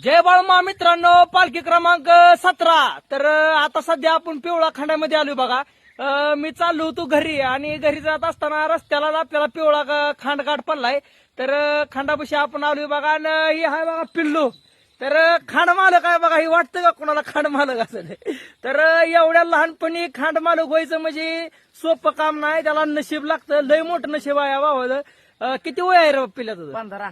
जय बाळमा मित्रांनो पालखी क्रमांक सतरा. तर आता सध्या आपण पिवळा खंडामध्ये आलो बघा. अं, मी चाललो होतो घरी आणि घरी जात असताना रस्त्याला आपल्याला पिवळा ग- खांड गाठ पडलाय. तर अं, खांडापाशी आपण आलोय बघा आणि ही आहे बघा पिल्लू. तर अं, खांड मालक आहे बघा. ही वाटतं का कोणाला खांड मालक असं तर अं, एवढ्या लहानपणी खांड मालक व्हायचं म्हणजे सोपं काम नाही. त्याला नशीब लागतं. लय मोठं नशीब आहे बाबा किती वय आहे रे पिल्या तुझं पंधरा.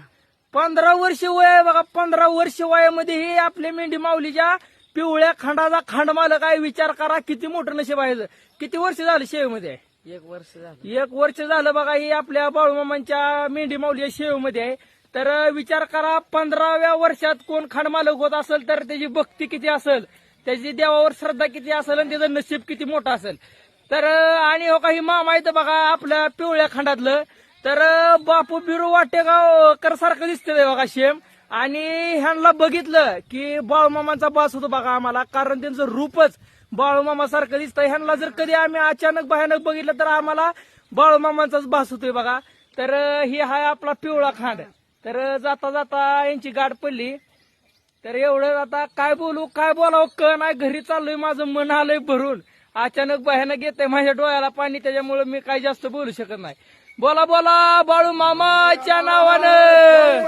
पंधरा वर्ष वय आहे बघा पंधरा वर्ष वयामध्ये ही आपल्या मेंढी माऊलीच्या पिवळ्या खांडाचा खांड मालक आहे. विचार करा किती मोठं नशीब आहे किती वर्ष झालं शेवमध्ये? एक वर्ष झालं. एक वर्ष झालं बघा ही आपल्या बाळूमामांच्या मेंढी माऊली शेवमध्ये आहे. तर विचार करा पंधराव्या वर्षात कोण खांड मालक होत असेल तर त्याची भक्ती किती असेल त्याची देवावर श्रद्धा किती असेल आणि त्याचं नशीब किती मोठं असेल. तर आणि हो काही मामा इथं बघा आपल्या पिवळ्या खंडातलं तर बापू बिरू वाटेगाव कर सारखं दिसतंय बघा शेम. आणि ह्यांना बघितलं की बाळूमामांचा बास होतो बघा आम्हाला कारण त्यांचं रूपच बाळूमामा सारखं दिसतंय. ह्यांना जर कधी आम्ही अचानक भयानक बघितलं तर आम्हाला बाळूमामांचाच बास होतोय बघा. तर हे ही हाय आपला पिवळा खांड. तर जाता जाता यांची गाठ पडली. तर एवढं आता काय बोलू काय बोलावं क नाही. घरी चाललोय माझं मन आलंय भरून. अचानक भयानक येतंय माझ्या डोळ्याला पाणी त्याच्यामुळे मी काही जास्त बोलू शकत नाही. बोला बोला बाळू मामाच्या नावानं.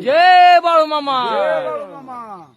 जय बाळू मामा. मामा.